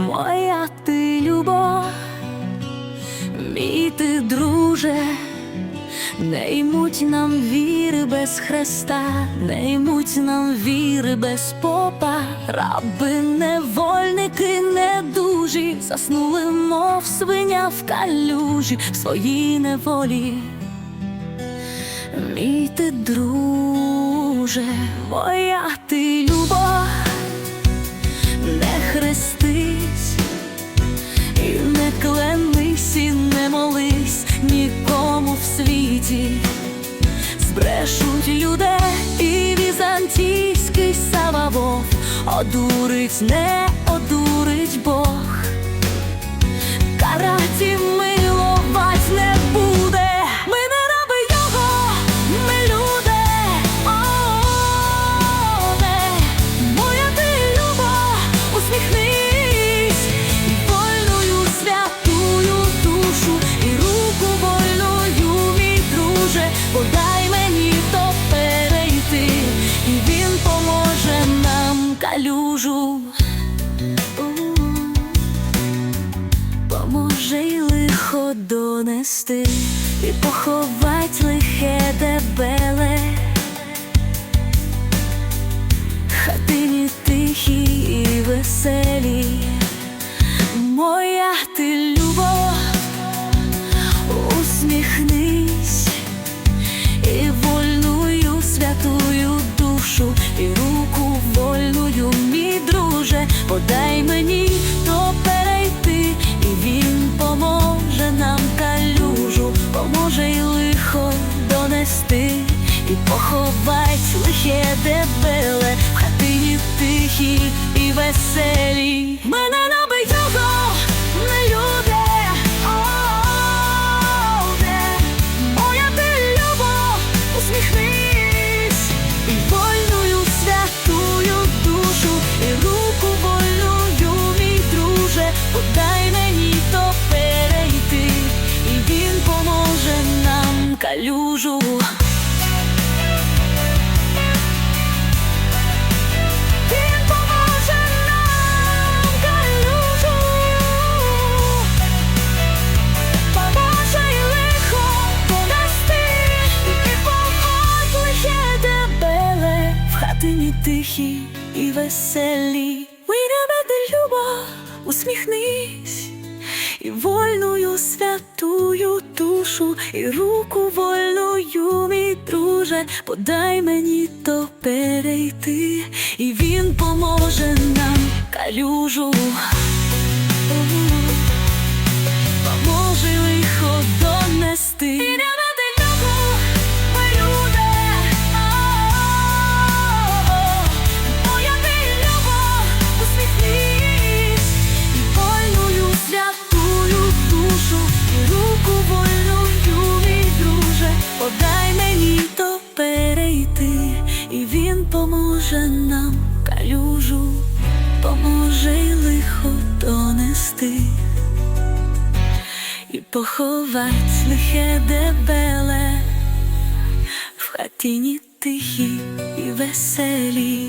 моя ти любов, мій ти друже, не ймуть нам віри без Христа, не ймуть нам віри без попа, раби, невольники, недужі, заснули, мов свиня в калюжі в своїй неволі. Мій ти друже, моя ти збрешуть людей і візантійський Сававов одурить, не одурить Бог, донести і поховать лихе дебеле. Хатині тихі і веселі, моя ти лихе дебеле в хатині тихі і веселі. Мене наби його не люди, о, не. Моя ти любов, усміхнись і святую душу, і руку вольною, мій друже, подай мені то перейти, і він поможе нам калюжу. Тихі і веселі. Тебе любов, усміхнись, і вольною святую душу, і руку вольною, мій друже, подай мені то перейти, і він поможе нам калюжу. Поховать лихе дебеле в хатіні тихі і веселій.